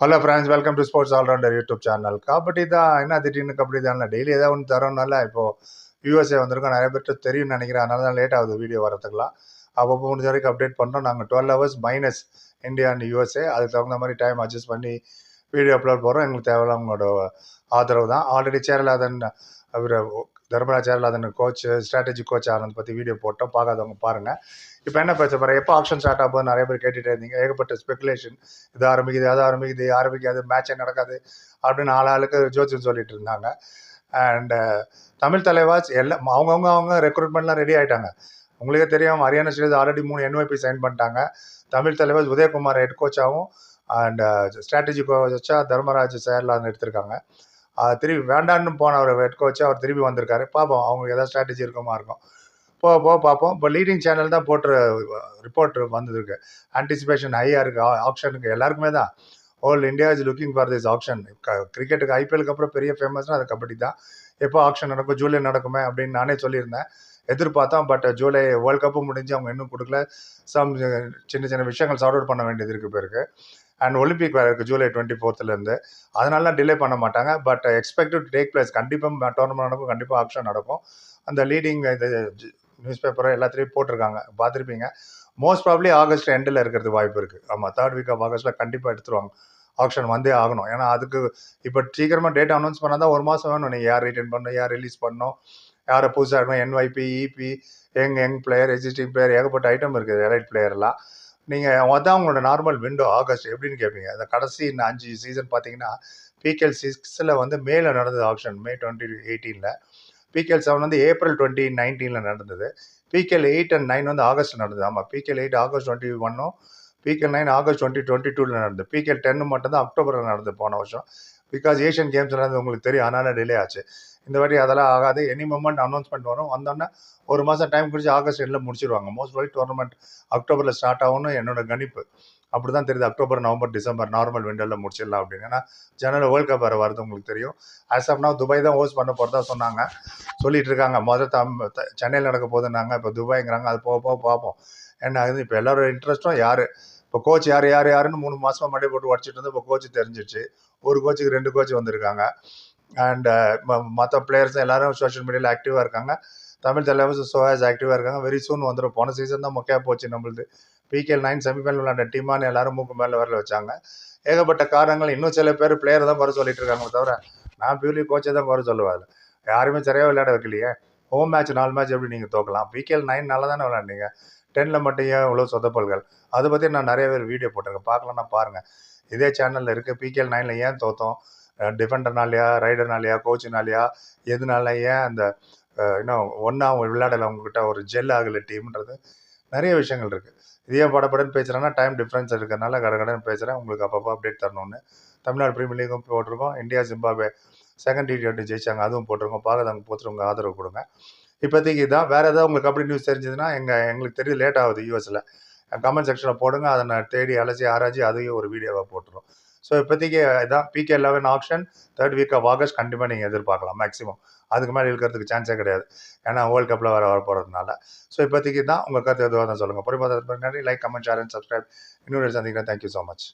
Hello friends welcome to sports allrounder YouTube channel kabaddi தான் என்ன திடீர்னு கபடி தான் டெய்லி ஏதாவது ஒன்று தரோம்னால இப்போது யூஎஸ்ஏ வந்திருக்கோம் நிறைய பேர்ட்டு தெரியும்னு நினைக்கிறேன். அதனால தான் லேட் ஆகுது வீடியோ வரதுக்குலாம் அப்பப்போ முடிஞ்ச வரைக்கும் அப்டேட் பண்ணுறோம் நாங்கள் twelve hours minus India and USA அதுக்கு தகுந்த மாதிரி டைம் அட்ஜஸ்ட் பண்ணி வீடியோ அப்லோட் போகிறோம் எங்களுக்கு தேவையில்ல உங்களோட ஆதரவு தான். ஆல்ரெடி சேரலாதன் அவர் தர்மராஜாரில் அதன் கோச் ஸ்ட்ராட்டஜி கோச் ஆனந்த் பற்றி வீடியோ போட்டோம். பார்க்காதவங்க பாருங்கள் இப்போ என்ன பேச போகிறேன் எப்போ ஆப்ஷன் ஸ்டார்ட் ஆகும் நிறைய பேர் கேட்டுகிட்டே இருந்தீங்க. ஏகப்பட்ட ஸ்பெகுலேஷன் இது ஆரம்பிக்குது அது ஆரம்பிக்குது ஆரம்பிக்காது மேட்சே நடக்காது அப்படின்னு ஆள் ஆளுக்கு ஜோதிஷம் சொல்லிட்டு இருந்தாங்க. அண்ட் தமிழ் தலைவாஸ் எல்லாம் அவங்கவுங்க அவங்க ரெக்ரூட்மெண்ட்லாம் ரெடி ஆகிட்டாங்க உங்களுக்கே தெரியும் ஹரியானா ஸ்டேட் ஆல்ரெடி மூணு என்ஒய்பி சைன் பண்ணிட்டாங்க. தமிழ் தலைவாஸ் உதயகுமார் ஹெட் கோச்சாகவும் அண்ட் ஸ்ட்ராட்டஜி கோச்சா தர்மராஜ் சேர்லான்னு எடுத்திருக்காங்க. திருப்பி வேண்டான்னு போன ஒரு ஹெட் கோச்சு அவர் திருப்பி வந்திருக்காரு. பார்ப்போம் அவங்களுக்கு ஏதாவது ஸ்ட்ராட்டஜி இருக்குமா இருக்கும். போக போக பார்ப்போம் இப்போ லீடிங் சேனல் தான் போட்டு ரிப்போர்ட் வந்ததுருக்கு ஆன்டிசிபேஷன் ஹையாக இருக்குது ஆப்ஷனுக்கு எல்லாருக்குமே தான். All India is looking for this option கிரிக்கெட்டுக்கு ஐபிஎலுக்கு அப்புறம் பெரிய ஃபேமஸ்னால் அது கபடி தான். எப்போ ஆப்ஷன் நடக்கும் ஜூலை நடக்குமே அப்படின்னு நானே சொல்லியிருந்தேன். எதிர்பார்த்தோம் பட் ஜூலை வேர்ல்ட் கப்பு முடிஞ்சு அவங்க இன்னும் கொடுக்கல. சம் சின்ன சின்ன விஷயங்கள் சார்ட் அவுட் பண்ண வேண்டியது இருக்குது பேருக்கு. அண்ட் ஒலிம்பிக் வேறு இருக்குது ஜூலை டுவெண்ட்டி ஃபோர்த்துலேருந்து அதனால டிலே பண்ண மாட்டாங்க. பட் எக்ஸ்பெக்டட் டேக் பிளேஸ் கண்டிப்பாக டோர்னமெண்ட் நடக்கும் கண்டிப்பாக ஆப்ஷன் நடக்கும். அந்த லீடிங் இது நியூஸ் பேப்பரை எல்லாத்துலேயும் போட்டிருக்காங்க. பார்த்துருப்பீங்க. மோஸ்ட் ப்ராப்ளி ஆகஸ்ட் எண்டில் இருக்கிறது வாய்ப்பு இருக்குது ஆமாம் தேர்ட் வீக் ஆஃப் ஆகஸ்ட்டில் கண்டிப்பாக எடுத்துருவாங்க. ஆப்ஷன் வந்தே ஆகணும். ஏன்னா அதுக்கு இப்போ சீக்கிரமாக டேட் அனௌன்ஸ் பண்ணால் தான் ஒரு மாதம் வேணும். நீங்கள் யார் ரிட்டர்ன் பண்ணணும் யார் ரிலீஸ் பண்ணணும் யாரை புதுசாக இருக்கணும் NYP EP young young player existing player ஏகப்பட்ட ஐட்டம் இருக்குது எலைட் பிளேயர்லாம் நீங்கள் அதான் உங்களோட நார்மல் விண்டோ ஆகஸ்ட் எப்படின்னு கேட்பீங்க அந்த கடைசி இந்த அஞ்சு சீசன் பார்த்தீங்கன்னா பிகேஎல் சிக்ஸில் வந்து மேலே நடந்தது ஆப்ஷன் மே டுவெண்ட்டி எயிட்டீனில் பிகேஎல் செவன் வந்து ஏப்ரல் டுவெண்ட்டி நைன்டீனில் நடந்தது. பிகேஎல் எயிட் அண்ட் நைன் வந்து ஆகஸ்ட் நடந்தது. ஆமாம் பிகேஎல் எயிட் ஆகஸ்ட் டுவெண்ட்டி ஒன்னும் PK nine August twenty twenty டூவில் நடந்தது. பிகேஎல் டென்னு மட்டும் தான் அக்டோபரில் நடந்தது போன வருஷம். பிகாஸ் ஏஷியன் கேம்ஸ் நடந்தது உங்களுக்கு தெரியும் அதனால் டிலே ஆச்சு. இந்த வாட்டி அதெல்லாம் ஆகாது. எனி மூமெண்ட் அனௌன்ஸ்மெண்ட் வரும். வந்தோடனே ஒரு மாதம் டைம் குறித்து ஆகஸ்ட் எண்டில் முடிச்சிருவாங்க. மோஸ்ட் ப்ராப்ளி டோர்னமெண்ட் அக்டோபரில் ஸ்டார்ட் ஆகும்னு என்னோட கணிப்பு. அப்படி தான் தெரியுது அக்டோபர் நவம்பர் டிசம்பர் நார்மல் விண்டோவில் முடிச்சிடலாம் அப்படின்னு. ஏன்னா ஜனரல் வேர்ல்ட் கப் வேறு வருது உங்களுக்கு தெரியும். ஆஸ் ஆஃப் now துபாய் தான் ஹோஸ்ட் பண்ண போகிறதா சொன்னாங்க. சொல்லிட்டு இருக்காங்க. முதல் தம் சென்னையில் நடக்க போதுன்னாங்க இப்போ துபாய்ங்கிறாங்க அது போக போக பார்ப்போம். என்ன ஆகுது இப்போ எல்லாரோட இன்ட்ரெஸ்ட்டும் யார்? இப்போ கோச் யார் யார் யாருன்னு மூணு மாசமா மண்டை போட்டு உடச்சிட்டு இருந்து இப்போ கோச் தெரிஞ்சிச்சு ஒரு கோச்சுக்கு ரெண்டு கோச் வந்திருக்காங்க. அண்ட் மற்ற பிளேயர்ஸ் எல்லாரும் சோஷியல் மீடியாவில் ஆக்டிவாக இருக்காங்க. தமிழ் தலைவர் சோயாஸ் ஆக்டிவாக இருக்காங்க. வெரி சூன் வந்துடும் போன சீசன் தான் மொக்கையாக போச்சு நம்மளுது. பிகேஎல் நைன் செமிஃபைனல் விளாண்ட டீமான்னு எல்லாரும் மூக்கு மேலே வரல வச்சாங்க. ஏகப்பட்ட காரணங்கள். இன்னும் சில பேர் பிளேயர் தான் குறை சொல்லிட்டு இருக்காங்க தவிர நான் பியூர்லி கோச்சை தான் குறை சொல்லுவாள் யாருமே சரியாக விளையாட வைக்கலையே. ஹோம் மேட்ச் நாலு மேட்ச் எப்படி நீங்கள் தோக்கலாம்? பிகேஎல் நைன் நல்லா தானே விளாண்டீங்க டென்னில் மட்டும் ஏன் இவ்வளோ சொதப்பல்கள்? அதை பற்றி நான் நிறைய பேர் வீடியோ போட்டிருக்கேன். பார்க்கலன்னா பாருங்கள் இதே சேனலில் இருக்குது பிகேஎல் நைனில் ஏன் தோத்தோம்? டிஃபெண்டர்னாலையா ரைடர்னாலையா கோச்சுனாலையா எதுனால ஏன் அந்த இன்னும் ஒன்றா அவங்க விளையாடலை? அவங்கக்கிட்ட ஒரு ஜெல் ஆகலை டீம்ன்றது நிறைய விஷயங்கள் இருக்குது இதே படப்படன்னு பேசுகிறேன்னா டைம் டிஃப்ரென்ஸ் இருக்கிறனால கடகடன்னு பேசுகிறேன் உங்களுக்கு அப்பப்போ அப்டேட் தரணும்னு. தமிழ்நாடு பிரீமியர் லீக்கும் போட்டிருக்கோம். India Zimbabwe second T twenty ஜெயிச்சாங்க. அதுவும் போட்டிருக்கோம். பார்க்கறவங்க போட்டு உங்கள் ஆதரவு கொடுங்க. இப்போதைக்கு இதான் வேறு ஏதாவது உங்களுக்கு அப்படி நியூஸ் தெரிஞ்சதுன்னா எங்கள் எங்களுக்கு தெரியும் லேட் ஆகுது யூஎஸில் கமெண்ட் செக்ஷனில் போடுங்க அதை நான் தேடி அலசி ஆராய்ச்சி அதையும் ஒரு வீடியோவாக போட்டுரும் ஸோ இப்போதைக்கு இதான் PK eleven option third week of August கண்டிப்பாக நீங்கள் எதிர்பார்க்கலாம் மேக்ஸிமம் அதுக்கு மேலே இருக்கிறதுக்கு சான்ஸே கிடையாது. ஏன்னா வேர்ல்ட் கப்பில் வர வர போகிறதுனால ஸோ இப்போதைக்கு தான் உங்கள் கருத்து எதுவாக தான் சொல்லுங்கள் பொறுப்பாக நன்றி. Like comment share and subscribe இன்னொரு சந்திக்கிறேன். Thank you so much